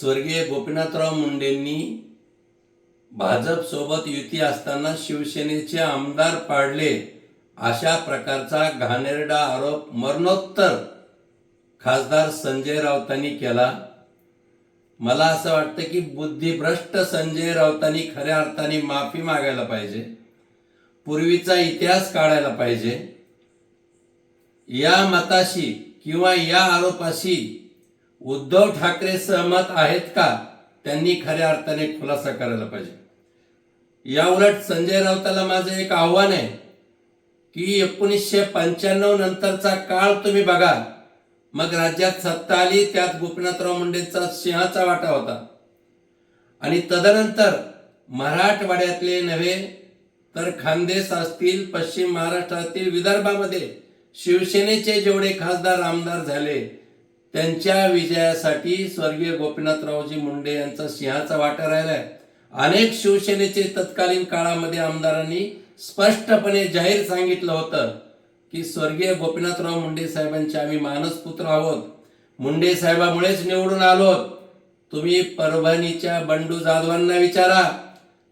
स्वर्गीय गोपीनाथराव मुंडेंनी भाजप सोबत युती असताना शिवसेनेचे आमदार पाडले अशा प्रकारचा घाणेरडा आरोप मरणोत्तर खासदार संजय राऊतांनी केला. मला असं वाटतं की बुद्धिभ्रष्ट संजय राऊतांनी खऱ्या अर्थाने माफी मागायला पाहिजे. पूर्वीचा इतिहास काढायला पाहिजे. या मताशी किंवा या आरोपाशी उद्धव ठाकरे सहमत आहेत का? त्यांनी खऱ्या अर्थाने खुलासा करायला पाहिजे. या उलट संजय राऊताला माझं एक आव्हान आहे की एकोणीसशे पंच्याण्णव नंतरचा काळ तुम्ही बघा. मग राज्यात सत्ता आली त्यात गोपीनाथराव मुंडेंचा सिंहाचा वाटा होता. आणि तदनंतर मराठवाड्यातले नव्हे तर खानदेश असतील पश्चिम महाराष्ट्रातील विदर्भामध्ये शिवसेनेचे जेवढे खासदार आमदार झाले त्यांच्या विजयासाठी स्वर्गीय गोपीनाथरावजी मुंडे यांचा सिंहाचा वाटा राहिलाय. अनेक शिवसेनेचे तत्कालीन काळामध्ये आमदारांनी स्पष्टपणे जाहीर सांगितलं होतं की स्वर्गीय गोपीनाथराव मुंडे साहेबांचे आम्ही मानसपुत्र आहोत. मुंडे साहेबामुळेच निवडून आलोत. तुम्ही परभणीच्या बंडू जाधवांना विचारा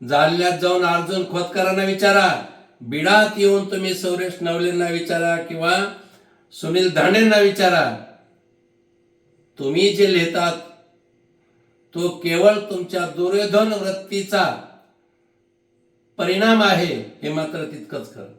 जालन्यात जाऊन अर्जुन खोतकरांना विचारा बिडात येऊन तुम्ही सौरेश नवलेंना विचारा किंवा सुनील धांडेंना विचारा. तुम्ही जे लिहितात तो केवळ तुमच्या दुर्योधन वृत्तीचा परिणाम आहे हे मात्र तितकंच खरं.